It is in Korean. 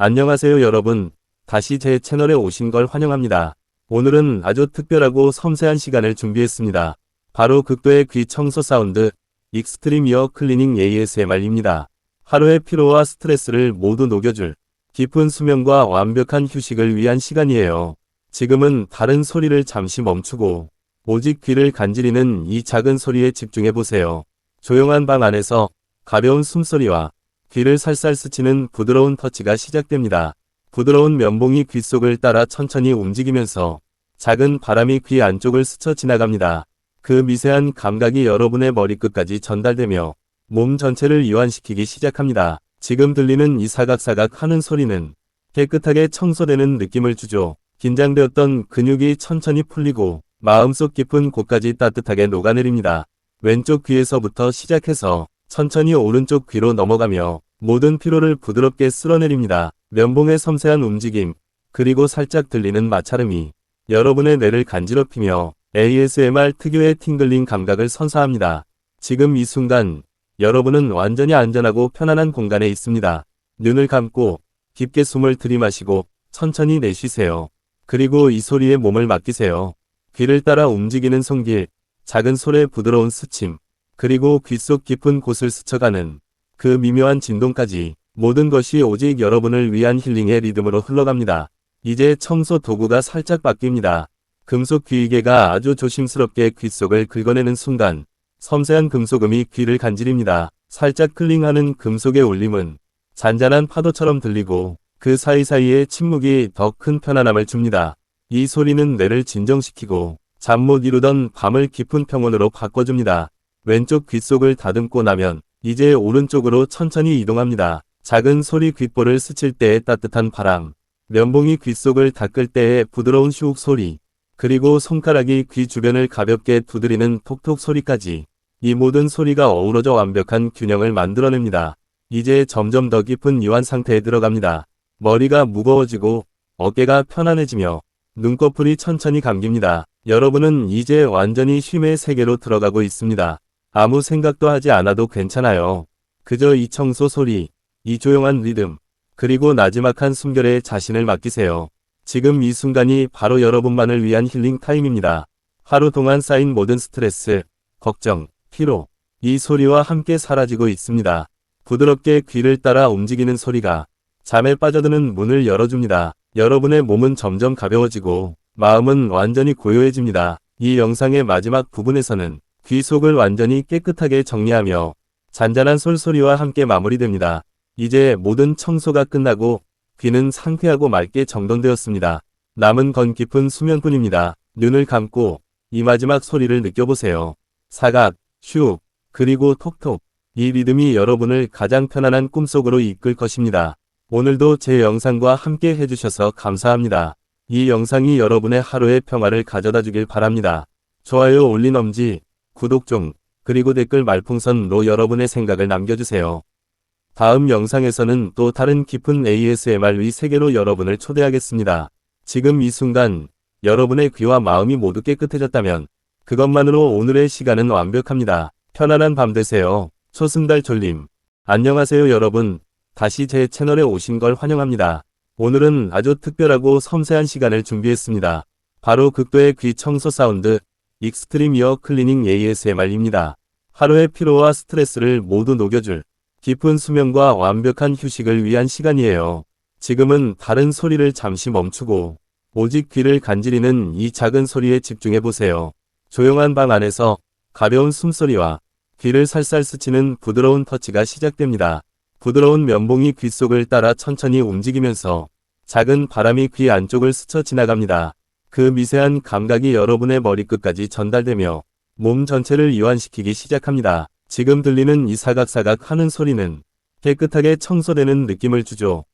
안녕하세요 여러분. 다시 제 채널에 오신 걸 환영합니다. 오늘은 아주 특별하고 섬세한 시간을 준비했습니다. 바로 극도의 귀 청소 사운드 익스트림 이어 클리닝 ASMR입니다. 하루의 피로와 스트레스를 모두 녹여줄 깊은 수면과 완벽한 휴식을 위한 시간이에요. 지금은 다른 소리를 잠시 멈추고 오직 귀를 간지리는 이 작은 소리에 집중해 보세요. 조용한 방 안에서 가벼운 숨소리와 귀를 살살 스치는 부드러운 터치가 시작됩니다. 부드러운 면봉이 귀 속을 따라 천천히 움직이면서 작은 바람이 귀 안쪽을 스쳐 지나갑니다. 그 미세한 감각이 여러분의 머리끝까지 전달되며 몸 전체를 이완시키기 시작합니다. 지금 들리는 이 사각사각 하는 소리는 깨끗하게 청소되는 느낌을 주죠. 긴장되었던 근육이 천천히 풀리고 마음속 깊은 곳까지 따뜻하게 녹아내립니다. 왼쪽 귀에서부터 시작해서 천천히 오른쪽 귀로 넘어가며 모든 피로를 부드럽게 쓸어내립니다. 면봉의 섬세한 움직임, 그리고 살짝 들리는 마찰음이 여러분의 뇌를 간지럽히며 ASMR 특유의 팅글링 감각을 선사합니다. 지금 이 순간 여러분은 완전히 안전하고 편안한 공간에 있습니다. 눈을 감고 깊게 숨을 들이마시고 천천히 내쉬세요. 그리고 이 소리에 몸을 맡기세요. 귀를 따라 움직이는 손길, 작은 솔의 부드러운 스침, 그리고 귀속 깊은 곳을 스쳐가는 그 미묘한 진동까지 모든 것이 오직 여러분을 위한 힐링의 리듬으로 흘러갑니다. 이제 청소 도구가 살짝 바뀝니다. 금속 귀이개가 아주 조심스럽게 귀 속을 긁어내는 순간 섬세한 금속음이 귀를 간지립니다. 살짝 클링하는 금속의 울림은 잔잔한 파도처럼 들리고 그 사이사이에 침묵이 더 큰 편안함을 줍니다. 이 소리는 뇌를 진정시키고 잠 못 이루던 밤을 깊은 평온으로 바꿔줍니다. 왼쪽 귀 속을 다듬고 나면 이제 오른쪽으로 천천히 이동합니다. 작은 소리 귓볼을 스칠 때의 따뜻한 바람, 면봉이 귀 속을 닦을 때의 부드러운 슈욱 소리, 그리고 손가락이 귀 주변을 가볍게 두드리는 톡톡 소리까지 이 모든 소리가 어우러져 완벽한 균형을 만들어냅니다. 이제 점점 더 깊은 이완 상태에 들어갑니다. 머리가 무거워지고 어깨가 편안해지며 눈꺼풀이 천천히 감깁니다. 여러분은 이제 완전히 쉼의 세계로 들어가고 있습니다. 아무 생각도 하지 않아도 괜찮아요. 그저 이 청소 소리, 이 조용한 리듬, 그리고 나지막한 숨결에 자신을 맡기세요. 지금 이 순간이 바로 여러분만을 위한 힐링 타임입니다. 하루 동안 쌓인 모든 스트레스, 걱정, 피로, 이 소리와 함께 사라지고 있습니다. 부드럽게 귀를 따라 움직이는 소리가 잠에 빠져드는 문을 열어줍니다. 여러분의 몸은 점점 가벼워지고 마음은 완전히 고요해집니다. 이 영상의 마지막 부분에서는 귀 속을 완전히 깨끗하게 정리하며 잔잔한 솔소리와 함께 마무리됩니다. 이제 모든 청소가 끝나고 귀는 상쾌하고 맑게 정돈되었습니다. 남은 건 깊은 수면뿐입니다. 눈을 감고 이 마지막 소리를 느껴보세요. 사각, 슉, 그리고 톡톡. 이 리듬이 여러분을 가장 편안한 꿈속으로 이끌 것입니다. 오늘도 제 영상과 함께 해주셔서 감사합니다. 이 영상이 여러분의 하루의 평화를 가져다 주길 바랍니다. 좋아요 올린 엄지, 구독 좀, 그리고 댓글 말풍선으로 여러분의 생각을 남겨주세요. 다음 영상에서는 또 다른 깊은 ASMR의 세계로 여러분을 초대하겠습니다. 지금 이 순간 여러분의 귀와 마음이 모두 깨끗해졌다면 그것만으로 오늘의 시간은 완벽합니다. 편안한 밤 되세요. 초승달 졸림. 안녕하세요 여러분. 다시 제 채널에 오신 걸 환영합니다. 오늘은 아주 특별하고 섬세한 시간을 준비했습니다. 바로 극도의 귀 청소 사운드 익스트림 이어 클리닝 ASMR입니다. 하루의 피로와 스트레스를 모두 녹여줄 깊은 수면과 완벽한 휴식을 위한 시간이에요. 지금은 다른 소리를 잠시 멈추고 오직 귀를 간지리는 이 작은 소리에 집중해 보세요. 조용한 방 안에서 가벼운 숨소리와 귀를 살살 스치는 부드러운 터치가 시작됩니다. 부드러운 면봉이 귀 속을 따라 천천히 움직이면서 작은 바람이 귀 안쪽을 스쳐 지나갑니다. 그 미세한 감각이 여러분의 머리끝까지 전달되며 몸 전체를 이완시키기 시작합니다. 지금 들리는 이 사각사각 하는 소리는 깨끗하게 청소되는 느낌을 주죠.